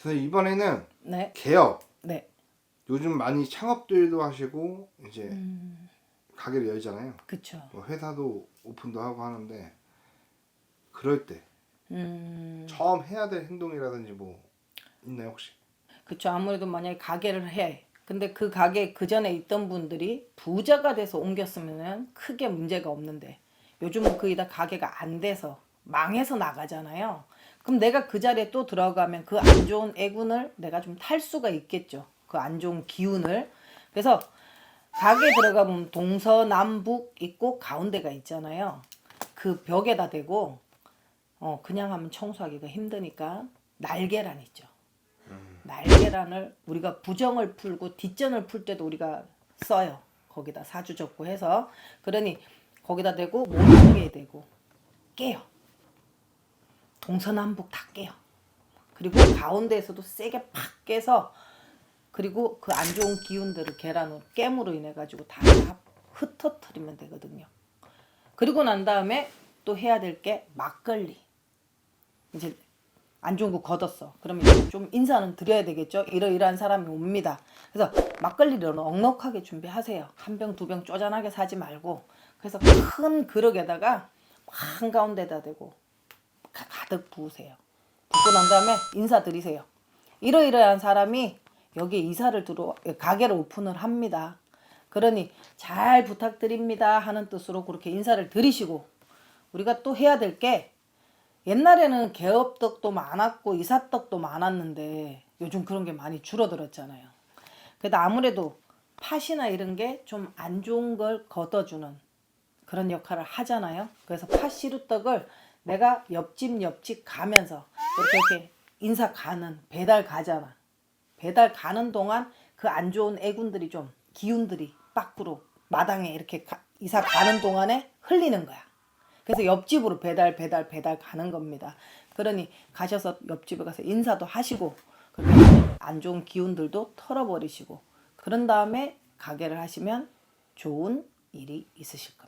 그래서 이번에는 네, 개업. 네, 요즘 많이 창업들도 하시고 이제 음, 가게를 열잖아요. 그쵸. 뭐 회사도 오픈도 하고 하는데 그럴 때 음, 처음 해야 될 행동이라든지 뭐 있나요 혹시? 그쵸. 아무래도 만약에 가게를 해. 근데 그 가게 그 전에 있던 분들이 부자가 돼서 옮겼으면은 크게 문제가 없는데 요즘은 거의 다 가게가 안 돼서 망해서 나가잖아요. 그럼 내가 그 자리에 또 들어가면 그 안 좋은 애군을 내가 좀 탈 수가 있겠죠. 그 안 좋은 기운을. 그래서 가게 들어가면 동서남북 있고 가운데가 있잖아요. 그 벽에다 대고 어 그냥 하면 청소하기가 힘드니까 날계란 있죠. 날계란을 우리가 부정을 풀고 뒷전을 풀 때도 우리가 써요. 거기다 사주 적고 해서 그러니 거기다 대고 몸무게에 대고 깨요. 동서남북 다 깨요. 그리고 가운데에서도 세게 팍 깨서 그리고 그 안 좋은 기운들을 계란으로 깨물어 인해 가지고 다 흩어뜨리면 되거든요. 그리고 난 다음에 또 해야 될 게 막걸리. 이제 안 좋은 거 걷었어. 그러면 좀 인사는 드려야 되겠죠. 이러이러한 사람이 옵니다. 그래서 막걸리를 넉넉하게 준비하세요. 한 병, 두 병 쪼잔하게 사지 말고. 그래서 큰 그릇에다가 한 가운데다 대고 가- 가득 부으세요. 붓고 난 다음에 인사드리세요. 이러이러한 사람이 여기에 이사를 들어 가게를 오픈을 합니다. 그러니 잘 부탁드립니다 하는 뜻으로 그렇게 인사를 드리시고 우리가 또 해야 될 게 옛날에는 개업떡도 많았고 이사떡도 많았는데 요즘 그런 게 많이 줄어들었잖아요. 그래도 아무래도 팥이나 이런 게 좀 안 좋은 걸 걷어주는 그런 역할을 하잖아요. 그래서 팥 시루떡을 내가 옆집 옆집 가면서 이렇게 이렇게 인사 가는 배달 가잖아. 배달 가는 동안 그 안 좋은 애군들이 좀 기운들이 밖으로 마당에 이렇게 가- 이사 가는 동안에 흘리는 거야. 그래서 옆집으로 배달 배달 배달 가는 겁니다. 그러니 가셔서 옆집에 가서 인사도 하시고 안 좋은 기운들도 털어버리시고 그런 다음에 가게를 하시면 좋은 일이 있으실 겁니다.